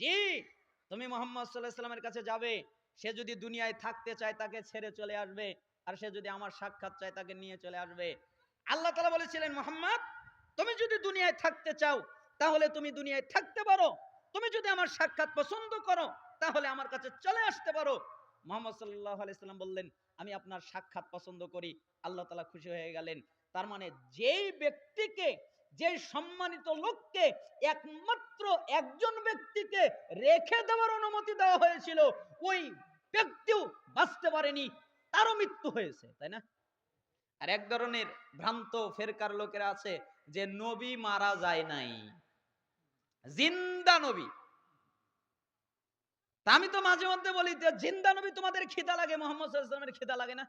জি, তুমি মোহাম্মদ সাল্লাহ সাল্লামের কাছে যাবে, সে যদি দুনিয়ায় থাকতে চায় তাকে ছেড়ে চলে আসবে, আর সে যদি আমার সাক্ষাৎ চায় তাকে নিয়ে চলে আসবে। আল্লাহ তালা বলেছিলেন, মোহাম্মদ, তুমি যদি দুনিয়ায় থাকতে চাও, তাহলে তুমি দুনিয়ায় থাকতে পারো। তুমি যদি আমার সাক্ষাৎ পছন্দ করো, তাহলে আমার কাছে চলে আসতে পারো। মোহাম্মদ সাল্লাহ আলাইসাল্লাম বললেন, আমি আপনার সাক্ষাৎ পছন্দ করি। আল্লাহ তালা খুশি হয়ে গেলেন। তার মানে যেই ব্যক্তিকে যে সম্মানিত লোককে একমাত্র একজন ব্যক্তিকে রেখে দেওয়ার অনুমতি দেওয়া হয়েছিল, ওই ব্যক্তিও বাঁচতে পারেনি, তারও মৃত্যু হয়েছে, তাই না? আর এক ধরনের ভ্রান্ত ফেরকার লোকেরা আছে যে নবী মারা যায় নাই, জিন্দা নবী। আমি তো মাঝে মধ্যে বলি যে জিন্দা নবী তোমাদের খিদা লাগে, মোহাম্মদ খিদা লাগে না?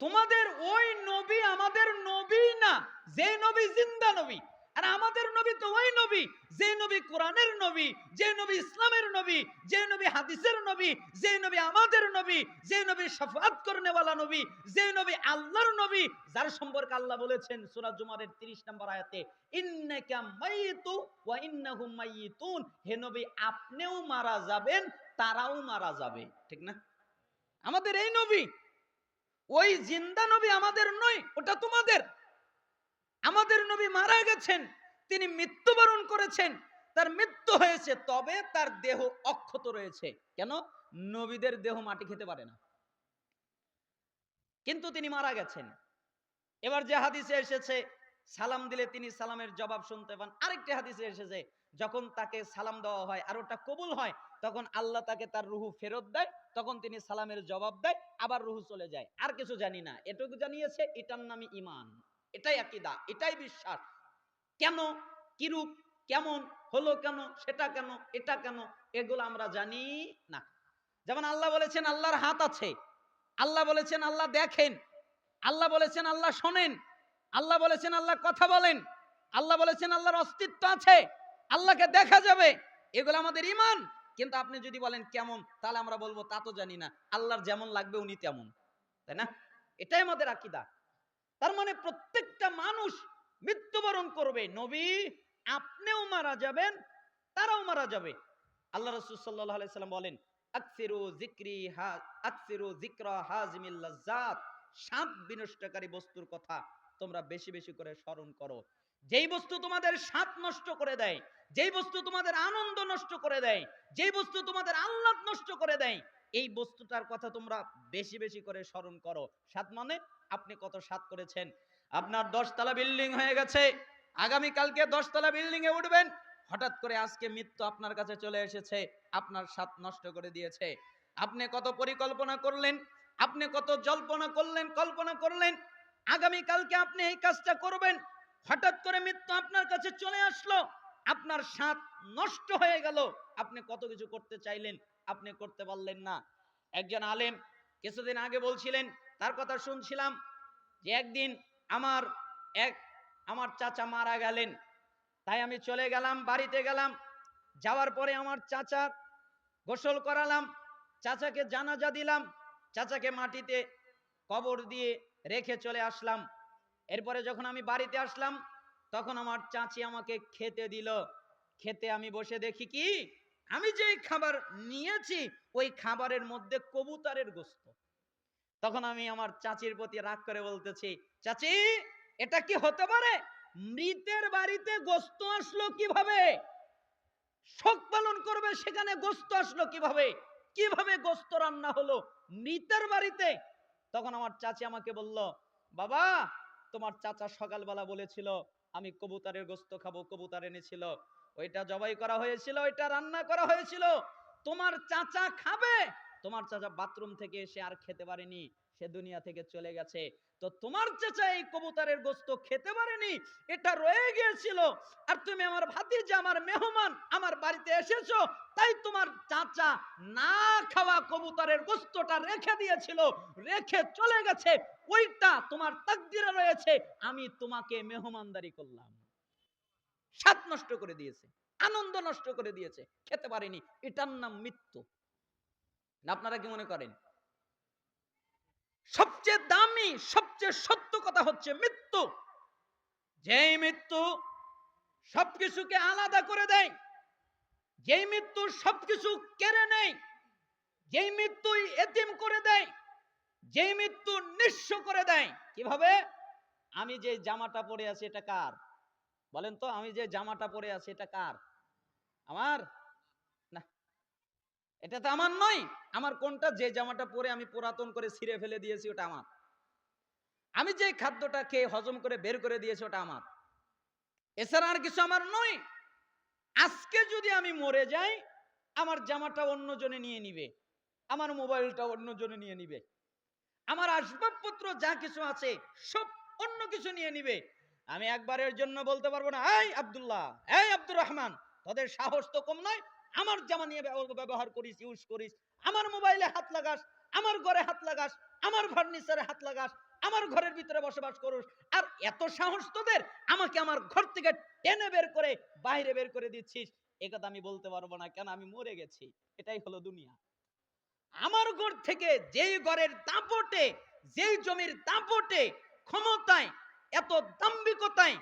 তোমাদের ওই নবী আমাদের নবী না, যে নবী জিন্দা নবী। আর আমাদের নবী তো ওই নবী, যে নবী কোরআনের নবী, যে নবী ইসলামের নবী, যে নবী হাদিসের নবী, যে নবী আমাদের নবী, যে নবী শাফাত করনেওয়ালা নবী, যে নবী আল্লাহর নবী, যার সম্পর্কে আল্লাহ বলেছেন সূরা জুমারের 30 নম্বর আয়াতে, ইন্নাকা মাইতু ওয়া ইন্নাহুম মাইতুন। হে নবী, আপনিও মারা যাবেন, তারাও মারা যাবে। ঠিক না? আমাদের এই নবী ওই জিন্দা নবী আমাদের নয়, ওটা তোমাদের। আমাদের নবী মারা গেছেন, তিনি মৃত্যুবরণ করেছেন, তার মৃত্যু হয়েছে, তবে তার দেহ অক্ষত রয়েছে। কেন? নবীদের দেহ মাটি খেতে পারে না। কিন্তু তিনি মারা গেছেন। এবার যে হাদিসে এসেছে, সালাম দিলে তিনি সালামের জবাব শুনতে পান। আরেকটি হাদিসে এসেছে, যখন তাকে সালাম দেওয়া হয় আর ওটা কবুল হয় তখন আল্লাহ তাকে তার রুহু ফেরত দেয়, তখন তিনি সালামের জবাব দেয়, আবার রুহু চলে যায়। আর কিছু জানি না, এটুকু জানিয়েছে, এটার নামই ইমান এটাই আকিদা, এটাই বিশ্বাস। কেন? কিরূপ কেমন? হলো কেন? সেটা কেন? এটা কেন? এগুলো আমরা জানি না। যেমন আল্লাহ বলেছেন, আল্লাহর হাত আছে। আল্লাহ বলেছেন, আল্লাহ দেখেন। আল্লাহ বলেছেন, আল্লাহ শোনেন। আল্লাহ বলেছেন, আল্লাহ কথা বলেন। আল্লাহ বলেছেন, আল্লাহর অস্তিত্ব আছে। আল্লাহকে দেখা যাবে। এগুলো আমাদের ইমান কিন্তু আপনি যদি বলেন কেমন, তাহলে আমরা বলব তা তো জানি না। আল্লাহর যেমন লাগবে উনি তেমন, তাই না? এটাই আমাদের আকিদা। তার মানে প্রত্যেকটা মানুষ মৃত্যুবরণ করবে। নবী আপনিও মারা যাবেন, তারাও মারা যাবে। আল্লাহ রসুল সাল্লাহ সাল্লাম বলেন, আকসিরু জিক্রি হা, আকসিরু জিক্রা হাজমিল লাজ্জাত। সাত বিনষ্টকারী বস্তুর কথা তোমরা বেশি বেশি করে স্মরণ করো। যেই বস্তু তোমাদের স্বাদ নষ্ট করে দেয়, যেই বস্তু তোমাদের আনন্দ নষ্ট করে দেয়, যেই বস্তু তোমাদের আহ্লাদ নষ্ট করে দেয়, এই বস্তুটার কথা তোমরা বেশি বেশি করে স্মরণ করো। সাত মানে আপনি কত সাত করেছেন। আপনার দশতলা বিল্ডিং হয়ে গেছে আগামী কালকে দশতলা বিল্ডিং এ উঠবেন, হঠাৎ করে আজকে মৃত্যু আপনার কাছে চলে এসেছে, আপনার সাত নষ্ট করে দিয়েছে। আপনি কত পরিকল্পনা করলেন, আপনি কত জল্পনা করলেন, কল্পনা করলেন আগামী কালকে আপনি এই কাজটা করবেন হঠাৎ করে মৃত্যু আপনার কাছে চলে আসলো, আপনার সাত নষ্ট হয়ে গেল। আপনি কত কিছু করতে চাইলেন, আপনি করতে পারলেন না। একজন আলেম কিছুদিন আগে বলছিলেন, তার কথা শুনছিলাম যে একদিন আমার এক, আমার চাচা মারা গেলেন। তাই আমি চলে গেলাম, বাড়িতে গেলাম। যাওয়ার পরে আমার চাচা গোসল করালাম, চাচাকে জানাজা দিলাম, চাচাকে মাটিতে কবর দিয়ে রেখে চলে আসলাম। এরপরে যখন আমি বাড়িতে আসলাম, তখন আমার চাচি আমাকে খেতে দিল। খেতে আমি বসে দেখি কি? আমি যে খাবার নিয়েছি, ওই খাবারের মধ্যে কবুতরের গোস্ত। তখন আমি আমার চাচির প্রতি রাগ করে বলতেছি, চাচি, এটা কি হতে পারে? মৃতের বাড়িতে গোস্ত আসলো কীভাবে? শোক পালন করবে, সেখানে গোস্ত আসলো কীভাবে? কীভাবে গোস্ত রান্না হলো মৃতের বাড়িতে? তখন আমার চাচি আমাকে বলল, বাবা তোমার চাচা সকালবেলা বলেছিল, আমি কবুতরের গোস্ত খাব, কবুতার এনেছিল। ওইটা জবাই করা হয়েছিল, ওইটা রান্না করা হয়েছিল। তোমার চাচা খাবে। তোমার চাচা বাথরুম থেকে এসে আর খেতে পারেনি। সে দুনিয়া থেকে চলে গেছে। তো তোমার চাচা এই কবুতরের গোস্ত খেতে পারেনি? এটা রয়ে গিয়েছিল। আর তুমি আমার ভাতিজা, আমার মেহমান, আমার বাড়িতে এসেছ, তাই তোমার চাচা না খাওয়া কবুতরের গোস্তটা রেখে দিয়েছিল। রেখে চলে গেছে। ওইটা তোমার তাকদিরে রয়েছে। আমি তোমাকে মেহমানদারি করলাম। স্বাদ নষ্ট করে দিয়েছে। আনন্দ নষ্ট করে দিয়েছে। খেতে পারেনি। এটার নাম মৃত্যু। আপনারা কি মনে করেন? সবচেয়ে দামি, সবচেয়ে সত্য কথা হচ্ছে মৃত্যু। যেই মৃত্যু সবকিছুকে আলাদা করে দেয়, যেই মৃত্যু সবকিছু কেড়ে নেয়, যেই মৃত্যু এতিম করে দেয়, যেই মৃত্যু নিঃস্ব করে দেয়, কীভাবে? আমি যে জামাটা পরে আছি এটা কার? বলেন তো, আমি যে জামাটা পরে আছি এটা কার? আমার এটা তো আমার নয়। আমার কোনটা? যে জামাটা পরে আমি পুরাতন করে ছিঁড়ে ফেলে দিয়েছি, ওটা আমার। আমি যে খাদ্যটা খেয়ে হজম করে বের করে দিয়েছি, ওটা আমার। এছাড়া আর কিছু আমার নয়। আজকে যদি আমি মরে যাই, আমার জামাটা অন্যজনে নিয়ে নিবে। আমার মোবাইলটা অন্যজনে নিয়ে নিবে। আমার আসবাবপত্র যা কিছু আছে, সব অন্য কিছু নিয়ে নিবে। আমি একবারের জন্য বলতে পারব না, এই আব্দুল্লাহ, এই আব্দুর রহমান, তোদের সাহস তো কম নয় আমার জামা নিয়ে ব্যবহার করিস ইউজ করিস। আমার মোবাইলে হাত লাগাস, আমার ঘরে হাত লাগাস, আমার ফার্নিচারে হাত লাগাস, আমার ঘরের ভিতরে বসবাস করুস। আর এত সাহস তোদের, আমাকে আমার ঘর থেকে টেনে বের করে বাইরে বের করে দিচ্ছিস। একথা আমি বলতে পারব না, কেন আমি মরে গেছি? এটাই হলো দুনিয়া। আমার ঘর থেকে যেই ঘরের দাপটে, যেই জমির দাপটে ক্ষমতায়, এত দাম্ভিকতায়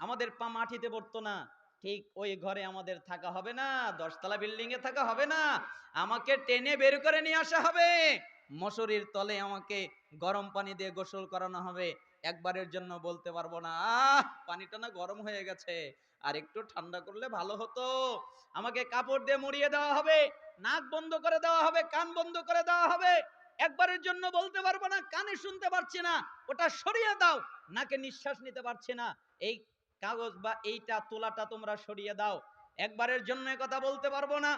আমাদের পা মাটিতে পড়তো না। ঠিক ওই ঘরে আমাদের থাকা হবে না, দশতলা বিল্ডিং এ থাকা হবে না, আমাকে টেনে বের করে নিয়ে আসা হবে। মশুরির তলে আমাকে গরম পানি দিয়ে গোসল করানো হবে। একবারের জন্য বলতে পারব না, আহ, পানিটা না গরম হয়ে গেছে। আর একটু ঠান্ডা করলে ভালো হতো। আমাকে কাপড় দিয়ে মুড়িয়ে দেওয়া হবে, নাক বন্ধ করে দেওয়া হবে, কান বন্ধ করে দেওয়া হবে। একবারের জন্য বলতে পারব না, কানে শুনতে পারছি না, ওটা সরিয়ে দাও, নাকে নিঃশ্বাস নিতে পারছি না। এই কাগজ বা এইটা তোলাটা তোমরা সরিয়ে দাও। একবারের জন্য কথা বলতে পারব না।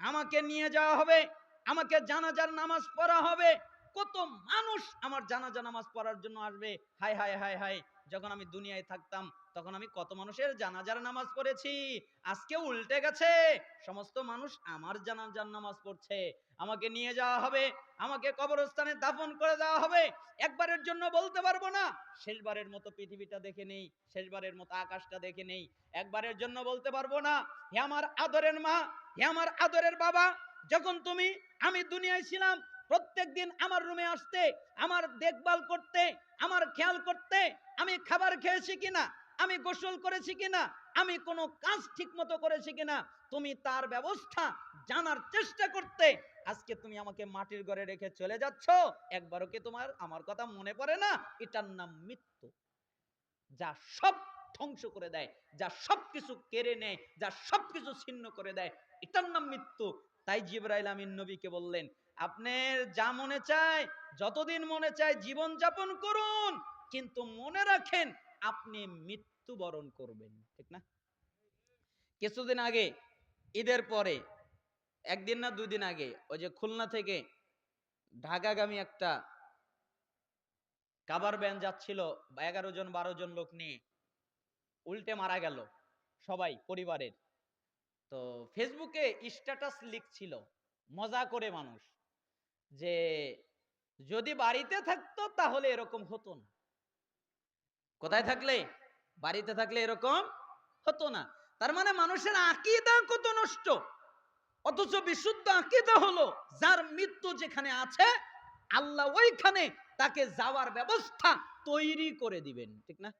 আমাকে নিয়ে যাওয়া হবে। আমাকে জানাজার নামাজ পড়া হবে। কত মানুষ আমার জানাজা নামাজ পড়ার জন্য আসবে। হাই হাই হাই হাই, যখন আমি দুনিয়ায় থাকতাম, তখন আমি কত মানুষের জানাজার নামাজ পড়েছি। আজকে উল্টে গেছে, সমস্ত মানুষ আমার জানাজার নামাজ পড়ছে। আমাকে নিয়ে যাওয়া হবে, আমাকে কবরস্থানে দাফন করে দেওয়া হবে। একবারের জন্য বলতে পারব না, শেষবারের মতো পৃথিবীটা দেখে নেই, শেষবারের মতো আকাশটা দেখে নেই। একবারের জন্য বলতে পারব না, হে আমার আদরের মা, হে আমার আদরের বাবা, যখন তুমি, আমি দুনিয়ায় ছিলাম প্রত্যেক দিন আমার রুমে আসতে, আমার দেখভাল করতে, আমার খেয়াল করতে আমি খাবার খেয়েছি কিনা, আমি গোসল করেছি কিনা, আমি কোনো কাজ ঠিক মতো করেছি কিনা, তুমি তার ব্যবস্থা জানার চেষ্টা করতে, আজকে তুমি আমাকে মাটির ঘরে রেখে চলে যাচ্ছ, একবারও কি তোমার, আমার কথা মনে পড়ে না? এটার নাম মৃত্যু। যা সব ধ্বংস করে দেয়, যা সব কিছু কেড়ে নেয়, যা সব কিছু ছিন্ন করে দেয়, এটার নাম মৃত্যু। তাই জিব্রাইল আমিন নবীকে বললেন আপনার যা মনে চায়, যতদিন মনে চায় জীবন যাপন করুন, কিন্তু মনে রাখেন আপনি মৃত্যুবরণ করবেন, ঠিক না? কিছুদিন আগে, ঈদের পরে, একদিন না দুই দিন আগে, ওই যে খুলনা থেকে ঢাকাগামী একটা কাবার ব্যান যাচ্ছিল, এগারো জন, বারো জন লোক নিয়ে। উল্টে মারা গেল, সবাই, পরিবারের। তো ফেসবুকে স্ট্যাটাস লিখছিল, মজা করে মানুষ। যে যদি বাড়িতে থাকতো তাহলে এরকম হতো না। কোথায় থাকলে? বাড়িতে থাকলে এরকম হতো না। তার মানে মানুষের আকিদা কত নষ্ট? অথচ বিশুদ্ধ আকিদা হলো যার মৃত্যু যেখানে আছে, আল্লাহ ওইখানে তাকে যাওয়ার ব্যবস্থা তৈরি করে দিবেন, ঠিক না?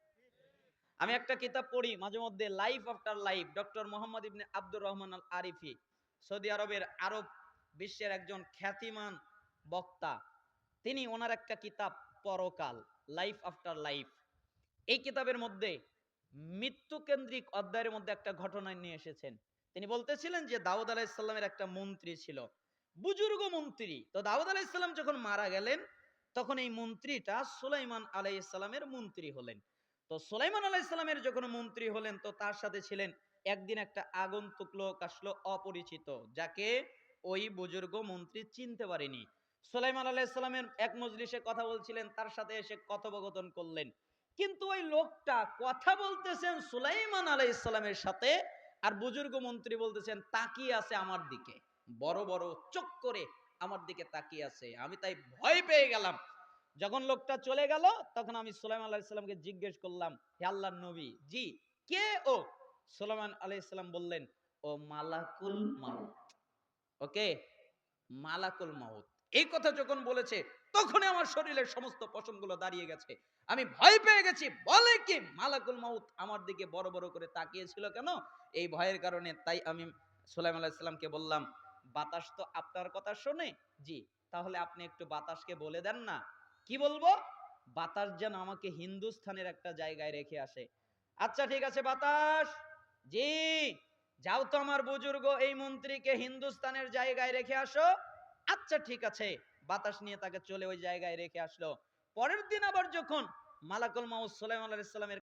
আমি একটা কিতাব পড়ি, মাঝে মধ্যে life after life doctor Muhammad Ibn Abdur Rahman Al Arifi Saudi আরবের আরব বিশ্বের একজন খ্যাতিমান বক্তা। তিনি ওনার একটা কিতাব, পরকাল লাইফ আফটার লাইফ এই কিতাবের মধ্যে মৃত্যু কেন্দ্রিক অধ্যায়ের মধ্যে একটা ঘটনা নিয়ে এসেছেন। তিনি বলতেছিলেন যে, দাউদ আলাইসাল্লামের একটা মন্ত্রী ছিল। বুজুর্গ মন্ত্রী। তো দাউদ আলাইসাল্লাম যখন মারা গেলেন, তখন এই মন্ত্রীটা সুলাইমান আলাইসাল্লামের মন্ত্রী হলেন। তো সুলাইমান আলাইসাল্লামের যখন মন্ত্রী হলেন, তো তার সাথে ছিলেন একদিন একটা আগন্তুক লোক আসলো অপরিচিত, যাকে ওই বুজুর্গ মন্ত্রী চিনতে পারেনি। সুলাইমান আলাইসাল্লামের এক মজলিসে কথা বলছিলেন, তার সাথে এসে কথোপকথন করলেন। কিন্তু ওই লোকটা কথা বলতেছেন সুলাইমান আলাইসাল্লামের সাথে, আর বুজুর্গ মন্ত্রী বলতেছেন, তাকিয়ে আছে আমার দিকে। বড় বড়, চোখ করে আমার দিকে তাকিয়ে আছে। আমি তাই ভয় পেয়ে গেলাম। যখন লোকটা চলে গেল, তখন আমি সুলাইমান আলাইসাল্লামকে জিজ্ঞেস করলাম, হে আল্লাহর নবী, জি, কে ও? সুলাইমান আলাইসাল্লাম বললেন, ও মালাকুল মাউত। ওকে? মালাকুল মাউত। এই কথা যখন বলেছে, তখনই আমার শরীরের সমস্ত পশমগুলো দাঁড়িয়ে গেছে। আমি ভয় পেয়ে গেছি। বলে কি, মালাকুল মাউত আমার দিকে বড় বড় করে তাকিয়েছিল কেন? এই ভয়ের কারণে তাই আমি সুলাইম আলাইসাল্লামকে বললাম, বাতাস তো আপনার কথা শোনে? জি, তাহলে আপনি একটু বাতাসকে বলে দেন না। কি বলব? বাতাস যেন আমাকে হিন্দুস্থানের একটা জায়গায় রেখে আসে। আচ্ছা ঠিক আছে, বাতাস। জি, যাও তো আমার বুজুর্গ, এই মন্ত্রীকে হিন্দুস্তানের জায়গায় রেখে আসো। আচ্ছা ঠিক আছে। বাতাস নিয়ে তাকে চলে ওই জায়গায় রেখে আসলো। পরের দিন আবার যখন মালাকুল মাউস সুলাইমান আলাইহিস সালামের